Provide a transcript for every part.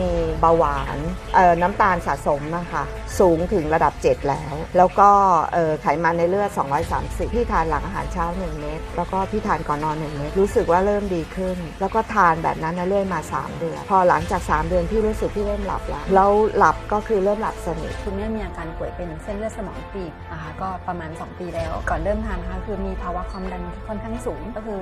มี เบาหวานน้ำตาลสะสมนะคะสูงถึงระดับ 7 แล้ว แล้วก็ไขมันในเลือด 230 พี่ทานหลังอาหารเช้า 1 เม็ดแล้วก็พี่ทานก่อนนอน 1 เม็ดรู้สึกว่าเริ่มดีขึ้น แล้วก็ทานแบบนั้นนเรื่อยมา 3 เดือน พอหลังจาก 3 เดือนพี่รู้สึกพี่เริ่มหลับแล้วแล้วหลับก็คือเริ่มหลับสนิทคุณแม่มีอาการป่วยเป็นเส้นเลือดสมองตีบนะคะก็ประมาณ 2 ปีแล้ว ก่อนเริ่มทานนะคะคือมีภาวะความดันที่ค่อนข้างสูง ก็คือ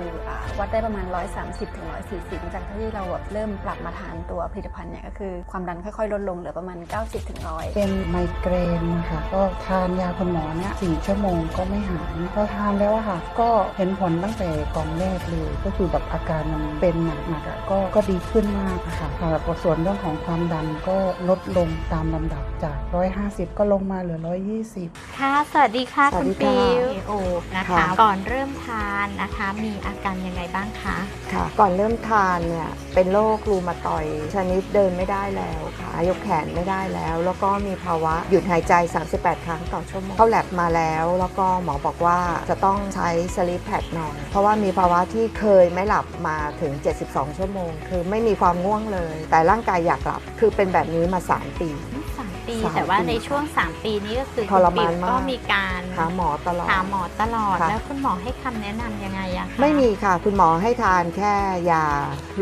วัดได้ประมาณ 130ถึง140จากที่เราแบบเริ่มปรับมาทานตัวผลิตภัณฑ์เนี่ยก็คือความดันค่อยๆ ลดลงเหลือประมาณ 90ถึง100เป็นไมเกรนนะคะก็ทานยาคุณหมอเนี่ยสี่ชั่วโมงก็ไม่หายพอทานแล้วอะค่ะ ก็เห็นผลตั้งแต่กล่องแรกเลย ก็คือแบบอาการมันเป็นหนักๆอะก็ก็ดีขึ้นมากอะค่ะค่ะแล้วก็ส่วนเรื่องของความดันก็ลดลงตามลำดับจาก 150 ก็ลงมาเหลือ 120 ค่ะ สวัสดีค่ะสวัคุสณดีปิค่ะวโอนะคะค่ะก่อนเริ่มทานนะคะ มีอาการยังไงบ้างคะ ค่ะ ก่อนเริ่มทานเนี่ย เป็นโรครูมาตอยด์ชนิดเดินไม่ได้แล้วค่ะยกแขนไม่ได้แล้ว แล้วก็มีภาวะหยุดหายใจ 38 ครั้งต่อชั่วโมงเข้าแลบมาแล้ว แล้วก็หมอบอกว่าจะต้องใช้สลิปแพดนอน เพราะว่ามีภาวะที่เคยไม่หลับมาถึง 72 ชั่วโมง คือไม่มีความง่วงเลย แต่ร่างกายอยากหลับ คือเป็นแบบนี้มา 3 ปีสามปีสามแต่ว่าปีในช่วง 3 ปีนี้ก็คือทรคุณปิมานวมากก็มีการหาหมอตลอดหาหมอตลอดค่ะแล้วคุณหมอให้คำแนะนำยังไงอะคะไม่มีค่ะ คุณหมอให้ทานแค่ยา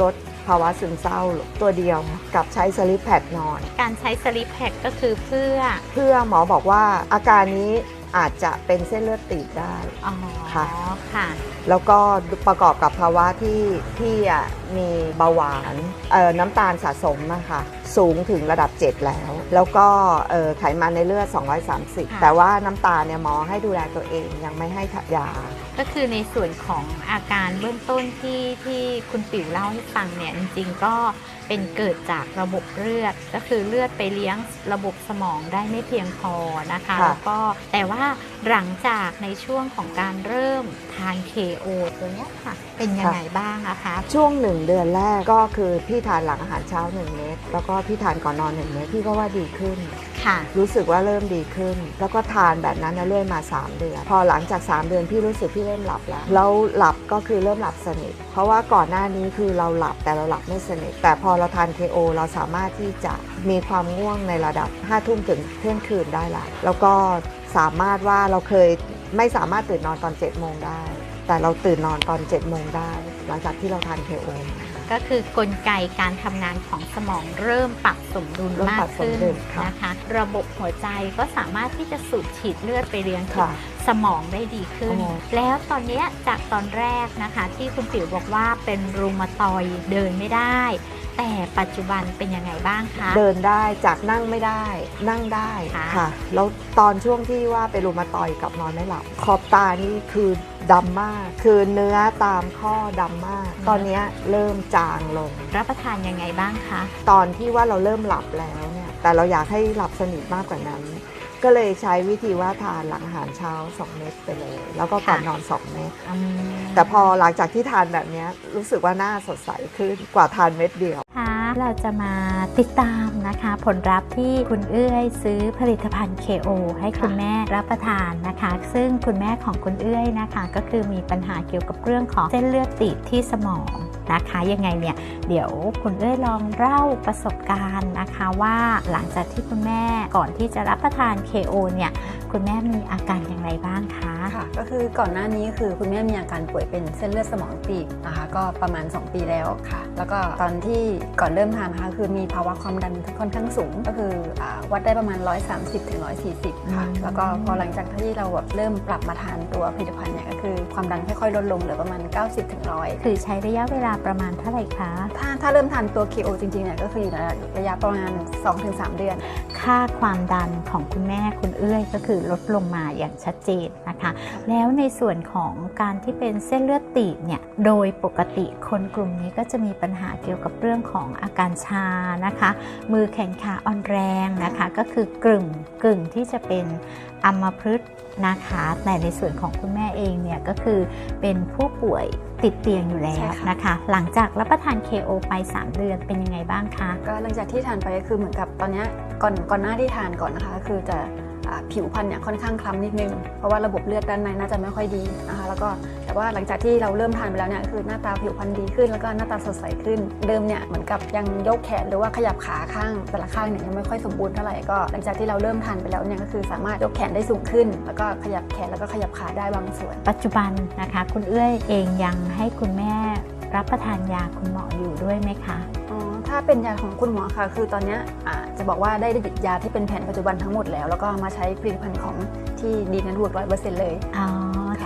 ลด ภาวะซึมเศร้าตัวเดียวกับใช้สลิปแพดนอน การใช้สลิปแพคก็คือเพื่อ เพื่อหมอบอกว่าอาการนี้อาจจะเป็นเส้นเลือดตีบได้อ๋อค่ะค่ะ แล้วก็ประกอบกับภาวะที่พี่อะมีเบาหวานเอ่อน้ำตาลสะสมนะคะสูงถึงระดับ 7 แล้ว แล้วก็เอ่อไขมันในเลือด 230 แต่ว่าน้ำตาลเนี่ยหมอให้ดูแลตัวเองยังไม่ให้ยา ก็คือในส่วนของอาการเบื้องต้นที่ที่คุณปิ๋วเล่าให้ฟังเนี่ยจริงๆก็เป็นเกิดจากระบบเลือด ก็คือเลือดไปเลี้ยงระบบสมองได้ไม่เพียงพอนะคะค่ะแล้วก็แต่ว่าหลังจากในช่วงของการเริ่มทาน KO ตัวเนี้ยค่ะ เป็นยังไงบ้างอะคะช่วงหนึ่งเดือนแรกก็คือพี่ทานหลังอาหารเช้า 1 เม็ดแล้วก็พี่ทานก่อนนอน 1 เม็ดพี่ก็ว่าดีขึ้น ค่ะ รู้สึกว่าเริ่มดีขึ้น แล้วก็ทานแบบนั้นนะเรื่อยมา 3 เดือน พอหลังจาก 3 เดือนพี่รู้สึกพี่เริ่มหลับแล้วแล้วหลับก็คือเริ่มหลับสนิท เพราะว่าก่อนหน้านี้คือเราหลับแต่เราหลับไม่สนิท แต่พอเราทาน KO เราสามารถที่จะมีความง่วงในระดับ5ทุ่มถึงเที่ยงคืนได้ละแล้วก็สามารถว่าเราเคย ไม่สามารถตื่นนอนตอน7โมงได้ แต่เราตื่นนอนตอน7โมงได้ หลังจากที่เราทาน KO ก็คือกลไกการทำงานของสมองเริ่มปรับสมดุลเริ่มมาปรักบขึ้นสมดุลค่ะนะคะ ระบบหัวใจก็สามารถที่จะสูบฉีดเลือดไปเลี้ยงค่ะสมองได้ดีขึ้นอ๋อแล้วตอนเนี้ยจากตอนแรกนะคะ ที่คุณปิ๋วบอกว่าเป็นรูมาตอยด์เดินไม่ได้ แต่ปัจจุบันเป็นยังไงบ้างคะ เดินได้จากนั่งไม่ได้ นั่งได้ค่ะ ค่ะแล้วตอนช่วงที่ว่าเป็นรูมาตอยด์กับนอนไม่หลับขอบตานี่คือดำมาก คือเนื้อตามข้อดำมาก ตอนเนี้ยเริ่มจางลง รับประทานยังไงบ้างคะ ตอนที่ว่าเราเริ่มหลับแล้วเนี่ย แต่เราอยากให้หลับสนิทมากกว่านั้น ก็เลยใช้วิธีว่าทานหลังอาหารเช้า 2 เม็ดไปเลย แล้วก็ก่อนค่ะนอน 2 เม็ดอืมแต่พอหลังจากที่ทานแบบเนี้ยรู้สึกว่าหน้าสดใสขึ้นกว่าทานเม็ดเดียวค่ะ เราจะมาติดตามนะคะ ผลลัพธ์ที่คุณเอื้อยซื้อผลิตภัณฑ์ KO ให้คุณแม่รับประทานนะคะ ซึ่งคุณแม่ของคุณเอื้อยนะคะ ก็คือมีปัญหาเกี่ยวกับเรื่องของเส้นเลือดตีบที่สมองนะคะยังไงเนี่ยเดี๋ยวคุณเอ้ยลองเล่าประสบการณ์นะคะว่าหลังจากที่คุณแม่ก่อนที่จะรับประทาน KO เนี่ยคุณแม่มีอาการอย่างไรบ้างคะ ค่ะ ก็คือก่อนหน้านี้คือคุณแม่มีอาการป่วยเป็นเส้นเลือดสมองตีบนะคะ ก็ประมาณ 2 ปีแล้วค่ะ แล้วก็ตอนที่ก่อนเริ่มทานนะคะคือมีภาวะความดันค่อนข้างสูง ก็คืออาวัดได้ประมาณ 130ถึง140 ค่ะอืมแล้วก็พอหลังจากที่เราแบบเริ่มปรับมาทานตัวผลิตภัณฑ์เนี่ยก็คือความดันค่อยๆลดลงเหลือประมาณ 90ถึง100คือใช้ระยะเวลาประมาณเท่าไหร่คะ ถ้าถ้าเริ่มทานตัว KO จริงๆเนี่ยก็คืออยู่ในระยะประมาณ 2-3 เดือน ค่าความดันของคุณแม่คุณเอื้อยก็คือลดลงมาอย่างชัดเจนนะคะแล้วในส่วนของการที่เป็นเส้นเลือดตีบเนี่ยโดยปกติคนกลุ่มนี้ก็จะมีปัญหาเกี่ยวกับเรื่องของอาการชานะคะ มือแขนขาอ่อนแรงนะคะ ก็คือกึ่งกึ่งที่จะเป็นอัมพฤกษ์นะคะแต่ในส่วนของคุณแม่เองเนี่ยก็คือเป็นผู้ป่วยติดเตียงอยู่แล้วใช่ค่ะนะคะ หลังจากรับประทาน KO ไป 3 เดือนเป็นยังไงบ้างคะก็หลังจากที่ทานไปก็คือเหมือนกับตอนเนี้ยก่อนก่อนหน้าที่ทานก่อนนะคะก็คือจะอ่า ผิวพรรณเนี่ยค่อนข้างคล้ำนิดนึง เพราะว่าระบบเลือดด้านในน่าจะไม่ค่อยดีนะคะแล้วก็แต่ว่าหลังจากที่เราเริ่มทานไปแล้วเนี่ยคือหน้าตาผิวพรรณดีขึ้น แล้วก็หน้าตาสดใสขึ้น เดิมเนี่ยเหมือนกับยังยกแขนหรือว่าขยับขาข้างแต่ละข้างเนี่ยยังไม่ค่อยสมบูรณ์เท่าไหร่ก็หลังจากที่เราเริ่มทานไปแล้วเนี่ยก็คือสามารถยกแขนได้สูงขึ้น แล้วก็ขยับแขนแล้วก็ขยับขาได้บางส่วน ปัจจุบันนะคะ คุณเอื้อยเองยังให้คุณแม่รับประทานยาคุณหมออยู่ด้วยไหมคะ ถ้าเป็นยาของคุณหมอค่ะ คือตอนเนี้ยอ่าจะบอกว่าได้ดิยาที่เป็นแผนปัจจุบันทั้งหมดแล้ว แล้วก็มาใช้ผลิตภัณฑ์ของที่ดีนันวูดร้อยเปอร์เซ็นต์เลยอ๋อ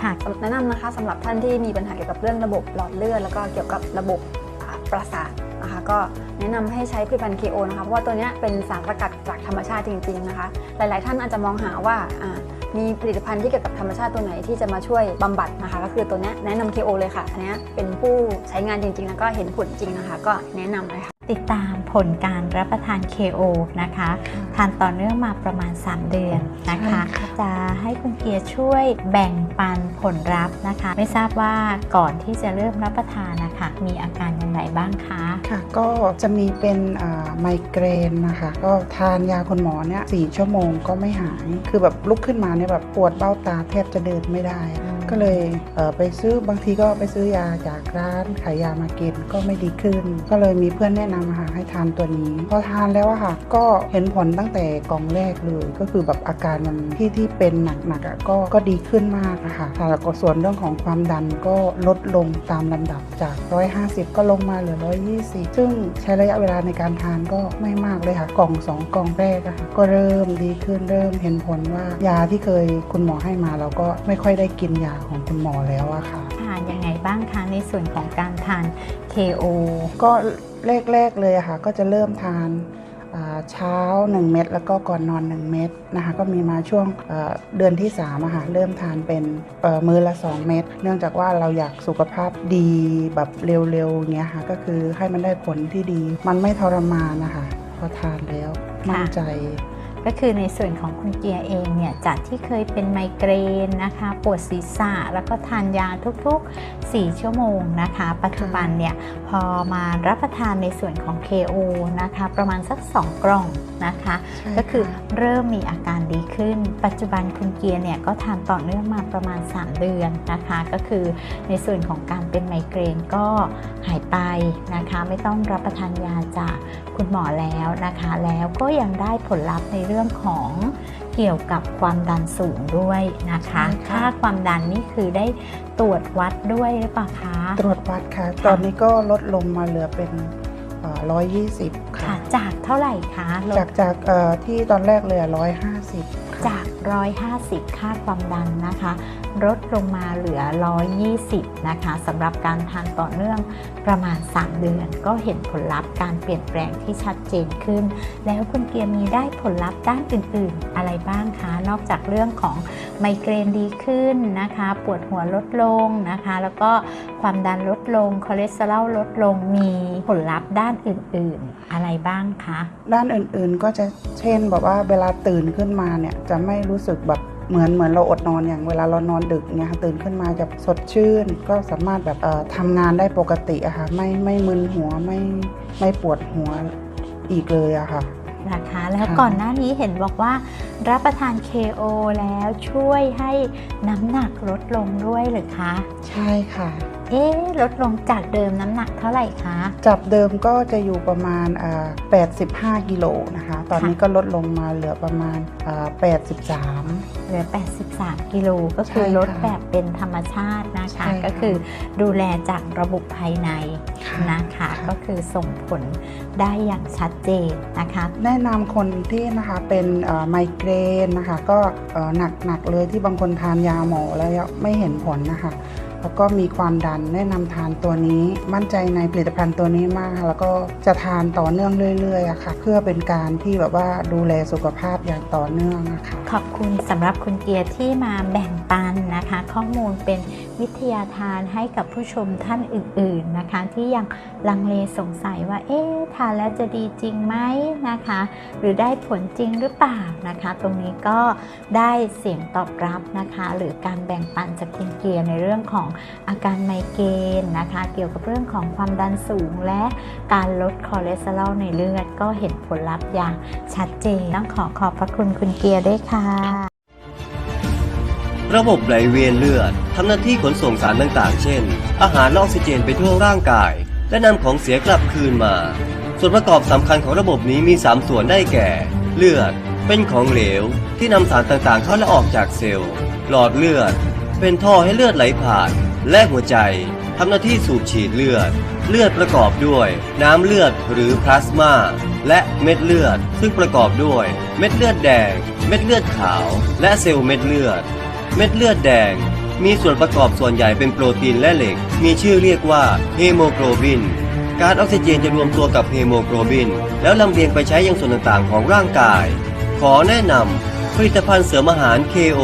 ค่ะแนะนำนะคะสำหรับท่านที่มีปัญหาเกี่ยวกับเรื่องระบบหลอดเลือดแล้วก็เกี่ยวกับระบบอ่าประสาทนะคะก็แนะนำให้ใช้ผลิตภัณฑ์ KO นะคะเพราะว่าตัวเนี้ยเป็นสารสกัดจากธรรมชาติจริงๆนะคะหลายๆ ท่านอาจจะมองหาว่าอ่ามีผลิตภัณฑ์ที่เกี่ยวกับธรรมชาติตัวไหนที่จะมาช่วยบำบัดนะคะ ก็คือตัวเนี้ยแนะนำ KO เลยค่ะอันเนี้ยเป็นผู้ใช้งานจริงๆ แล้วก็เห็นผลจริงนะคะ ก็แนะนำเลยค่ะ ติดตามผลการรับประทาน KO นะคะ ทานต่อเนื่องมาประมาณ 3 เดือนนะคะใช่ค่ะจะให้คุณเกียร์ช่วยแบ่งปันผลลัพธ์นะคะ ไม่ทราบว่าก่อนที่จะเริ่มรับประทานนะคะ มีอาการอย่างไรบ้างคะค่ะ ก็จะมีเป็นอ่าไมเกรนนะคะ ก็ทานยาคุณหมอเนี่ยสชั่วโมงก็ไม่หาย คือแบบลุกขึ้นมาเนี่ยแบบปวดเบ้าตาแทบจะเดินไม่ได้อืม ก็เลยเไปซื้อบางทีก็ไปซื้อยาจากร้านขายยามากินก็ไม่ดีขึ้น ก็เลยมีเพื่อนแนะนำค่ะให้ทานตัวนี้ พอทานแล้วค่ะ ก็เห็นผลตั้งแต่กล่องแรกเลย ก็คือแบบอาการมันที่ที่เป็นหนักๆอะก็ก็ดีขึ้นมากค่ะแล้วก็ส่วนเรื่องของความดันก็ลดลงตามลำดับจาก 150 ก็ลงมาเหลือ 120 ซึ่งใช้ระยะเวลาในการทานก็ไม่มากเลยค่ะ กล่อง 2 กล่องแรกอะค่ะ ก็เริ่มดีขึ้นเริ่มเห็นผลว่ายาที่เคยคุณหมอให้มาเราก็ไม่ค่อยได้กินยาของคุณหมอแล้วอะค่ะ ทานยังไงบ้างคะในส่วนของการทาน KO ก็แรกๆเลยอะค่ะ ก็จะเริ่มทานอ่าเช้า 1 เม็ดแล้วก็ก่อนนอน 1 เม็ดนะคะก็มีมาช่วงเอ่อเดือนที่3อะค่ะเริ่มทานเป็นเอ่อมื้อละ 2 เม็ดเนื่องจากว่าเราอยากสุขภาพดีแบบเร็วๆเงี้ยค่ะก็คือให้มันได้ผลที่ดี มันไม่ทรมานนะคะพอทานแล้วมั่นใจ ก็คือในส่วนของคุณเกียร์เองเนี่ยจากที่เคยเป็นไมเกรนนะคะปวดศีรษะแล้วก็ทานยาทุกๆ 4 ชั่วโมงนะคะ ปัจจุบันเนี่ยพอมารับประทานในส่วนของ KO นะคะประมาณสัก 2 กล่องนะคะใช่ก็คือค่ะเริ่มมีอาการดีขึ้น ปัจจุบันคุณเกียร์เนี่ยก็ทานต่อเนื่องมาประมาณ 3 เดือนนะคะ ก็คือในส่วนของการเป็นไมเกรนก็หายไปนะคะ ไม่ต้องรับประทานยาจากคุณหมอแล้วนะคะ แล้วก็ยังได้ผลลัพธ์ในเรื่องของเกี่ยวกับความดันสูงด้วยนะคะใช่ค่ะค่าความดันนี่คือได้ตรวจวัดด้วยหรือเปล่าคะ ตรวจวัดค่ะ ตอนนี้ก็ลดลงมาเหลือเป็นร้อยยี่สิบค่ะค่ะ จากเท่าไหร่คะลดจากจากเอ่อที่ตอนแรกเลยร้อยห้าสิบค่ะจาก 150 ค่าความดันนะคะ ลดลงมาเหลือ 120 นะคะสำหรับการทานต่อเนื่องประมาณ 3 เดือน ก็เห็นผลลัพธ์การเปลี่ยนแปลงที่ชัดเจนขึ้น แล้วคุณเกียร์มีได้ผลลัพธ์ด้านอื่น ๆ อะไรบ้างคะ นอกจากเรื่องของไมเกรนดีขึ้นนะคะ ปวดหัวลดลงนะคะ แล้วก็ความดันลดลงคอเลสเตอรอลลดลงมีผลลัพธ์ด้านอื่น ๆ อะไรบ้างคะ ด้านอื่นๆก็จะเช่นแบบว่าเวลาตื่นขึ้นมาเนี่ยจะไม่รู้สึกแบบ เหมือนเหมือนเราอดนอนอย่างเวลาเรานอนดึกเนี่ยค่ะตื่นขึ้นมาจะสดชื่น ก็สามารถแบบเอ่อทำงานได้ปกติอะค่ะไม่ไม่มึนหัวไม่ไม่ปวดหัวอีกเลยอะค่ะนะคะแล้วค่ะก่อนหน้านี้เห็นบอกว่า รับประทาน KO แล้วช่วยให้น้ำหนักลดลงด้วยหรือคะ ใช่ค่ะ เอ๊ะลดลงจากเดิมน้ำหนักเท่าไหร่คะ จากเดิมก็จะอยู่ประมาณอ่า85 กิโลนะคะ ตอนนี้ก็ลดลงมาเหลือประมาณอ่า83 เหลือ 83 กิโลก็คือใช่ค่ะลดแบบเป็นธรรมชาตินะใช่คะค่ะก็คือดูแลจากระบบภายในค่ะนะคะค่ะก็คือส่งผลได้อย่างชัดเจนนะคะ แนะนำคนที่นะคะเป็นเอ่อไมเกรนนะคะ ก็เอ่อหนักๆเลยที่บางคนทานยาหมอแล้วไม่เห็นผลนะคะ แล้วก็มีความดันแนะนำทานตัวนี้มั่นใจในผลิตภัณฑ์ตัวนี้มากแล้วก็จะทานต่อเนื่องเรื่อยๆอะค่ะ เพื่อเป็นการที่แบบว่าดูแลสุขภาพอย่างต่อเนื่องนะคะขอบคุณสำหรับคุณเกียร์ที่มาแบ่งปันนะคะ ข้อมูลเป็นวิทยาทานให้กับผู้ชมท่านอื่นๆนะคะ ที่ยังลังเลสงสัยว่า เอ๊ะทานแล้วจะดีจริงไหมนะคะ หรือได้ผลจริงหรือเปล่านะคะ ตรงนี้ก็ได้เสียงตอบรับนะคะ หรือการแบ่งปันจากคุณเกียร์ในเรื่องของอาการไมเกรนนะคะ เกี่ยวกับเรื่องของความดันสูงและการลดคอเลสเตอรอลในเลือดก็เห็นผลลัพธ์อย่างชัดเจนต้องขอขอบพระคุณคุณเกียร์ด้วยค่ะ ระบบไหลเวียนเลือดทำหน้าที่ขนส่งสารต่างๆ เช่น อาหารและออกซิเจนไปทั่วร่างกาย และนำของเสียกลับคืนมา ส่วนประกอบสำคัญของระบบนี้มี 3 ส่วนได้แก่ เลือด เป็นของเหลว ที่นำสารต่างๆ เข้าและออกจากเซลล์ หลอดเลือด เป็นท่อให้เลือดไหลผ่าน และหัวใจทำหน้าที่สูบฉีดเลือด เลือดประกอบด้วย น้ำเลือดหรือพลาสมา และเม็ดเลือด ซึ่งประกอบด้วย เม็ดเลือดแดง เม็ดเลือดขาว และเซลล์เม็ดเลือด เม็ดเลือดแดง มีส่วนประกอบส่วนใหญ่เป็นโปรตีนและเหล็ก มีชื่อเรียกว่าเฮโมโกลบินการออกซิเจนจะรวมตัวกับเฮโมโกลบิน แล้วลำเลียงไปใช้ยังส่วนต่างๆ ของร่างกาย ขอแนะนำผลิตภัณฑ์เสริมอาหาร KO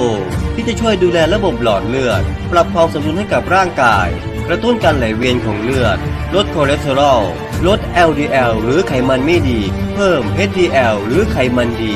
ที่จะช่วยดูแลระบบหลอดเลือด ปรับความสมดุลให้กับร่างกาย กระตุ้นการไหลเวียนของเลือด ลดคอเลสเตอรอล ลด LDL หรือไขมันไม่ดี เพิ่ม HDL หรือไขมันดี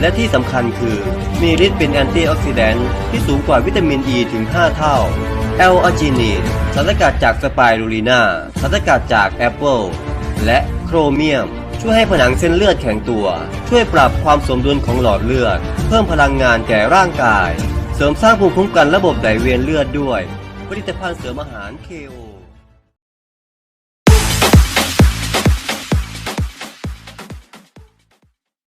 และที่สำคัญคือมีฤทธิ์เป็นแอนตี้ออกซิแดนต์ที่สูงกว่าวิตามินอ e ีถึง 5 เท่าแอลอาจินีนสารสกัดจากสไปรูลีนาสารสกัดจากแอปเปิลและโครเมียม ช่วยให้ผนังเส้นเลือดแข็งตัว ช่วยปรับความสมดุลของหลอดเลือด เพิ่มพลังงานแก่ร่างกาย เสริมสร้างภูมิคุ้มกันระบบไหลเวียนเลือดด้วย ผลิตภัณฑ์เสริมอาหาร KO